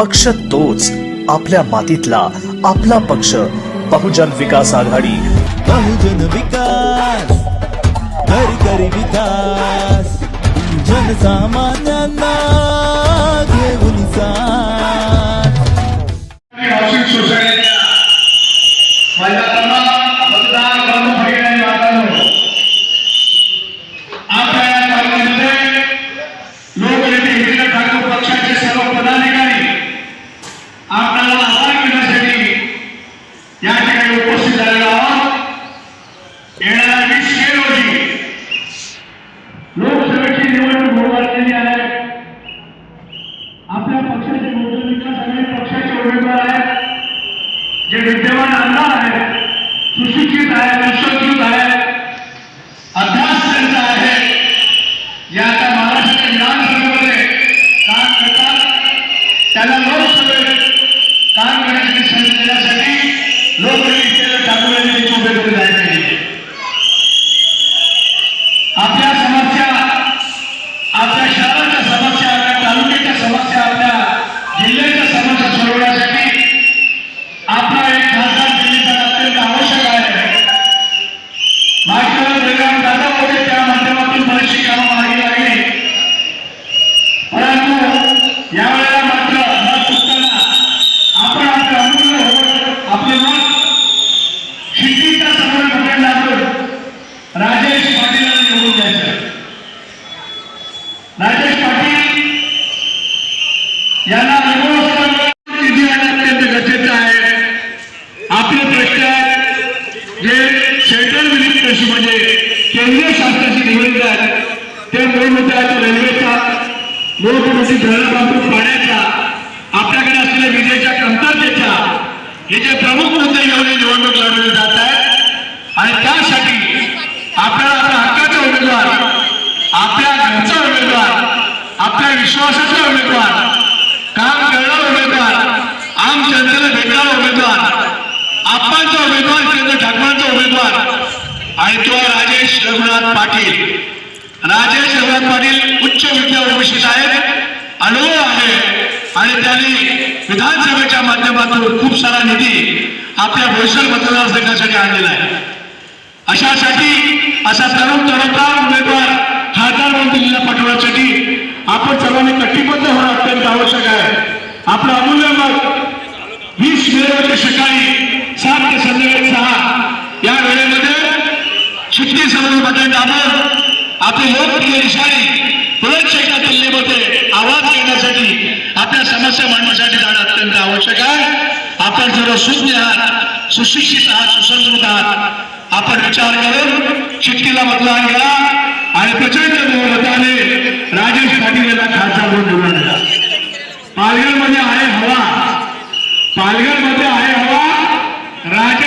पक्ष तोच आपल्या मातीतला आपला पक्ष. बहुजन विकास आघाडी. बहुजन विकास करी घरी विकास जनसामान्यांना विद्यमान आमदार आहे. सुशिक्षित आहे सुसंस्कृत आहे अभ्यास त्यांचा आहे या आता महाराष्ट्राच्या विधानसभेमध्ये काम करतात त्यांना लोकसभेत काम करण्यासाठी संधी देण्यासाठी लोकनेते ठाकूर यांनी त्यांची उमेदवारी जाहीर केली आहे. आपल्या समस्या आपल्या शहराच्या समस्या आपल्या तालुक्याच्या समस्या आपल्या जिल्ह्याच्या समस्या सोडवण्यासाठी आपला एक खासदार दिल्लीचा अत्यंत आवश्यक आहे मागच्या वेळेस दादा होते त्या माध्यमातून बरीचशी कामं मार्गी लागली परंतु यावेळेला मात्र न चुकताना आपण आपले अमूल्य होत आपले मत शिट्टीच्या समोर पकडला आपण राजेश पाटील निवडून द्यायचं. राजेश पाटील यांना निधी अत्यंत गरजेचं आहे. आपले प्रश्न जे सेंट्रल मिनिस्ट्रेशन म्हणजे केंद्रीय शासनाशी निगडीत आहेत ते मूळ मुद्दे आहेत रेल्वेचा मोठी मोठी धरण बांधून पाण्याचा आपल्याकडे असलेल्या विजेच्या कमतरतेचा हे जे प्रमुख मुद्दे घेऊन निवडणूक लढवली जात आहेत. आणि त्यासाठी आपल्याला आपल्या हक्काचा उमेदवार आपल्या घरचा उमेदवार आपल्या विश्वासाचा उमेदवार काम करणारा उमेदवार आम जनतेला भेटणारा उमेदवार आप्पांचा उमेदवार चंद्र ठाकरेंचा उमेदवार आणि तो आहे राजेश रघुनाथ पाटील. राजेश रघुनाथ पाटील उच्च विद्या उपस्थित आहेत अनुभव आहे आणि त्यांनी विधानसभेच्या माध्यमातून खूप सारा निधी आपल्या भविष्य मतदारसंघासाठी आणलेला आहे. अशासाठी असा तरुण तरुणतार उमेदवार खासदार म्हणून दिल्लीला पाठवण्यासाठी आपण सर्वांनी कटिबद्ध होणं अत्यंत आवश्यक आहे. आपलं अमूल्य मत वीस मे सकाळी सात ते संध्याकाळी सहा. या वेळेमध्ये सुट्टी समोर बटन दाबून आपली लोकप्रिय निशाणी पुढे एकदा आवाज घेण्यासाठी आपल्या समस्या मांडण्यासाठी जाणं अत्यंत आवश्यक आहे. आपण सर्व सुज्ञ आहात सुशिक्षित आहात सुसंस्कृत आहात. आपण विचार करून चिठ्ठीला मतदान केला आणि प्रचंड बहुमताने राजेश पाटील यांना खासदार म्हणून निवडून दिला पालघरमध्ये आहे हवा. पालघरमध्ये आहे हवा. राज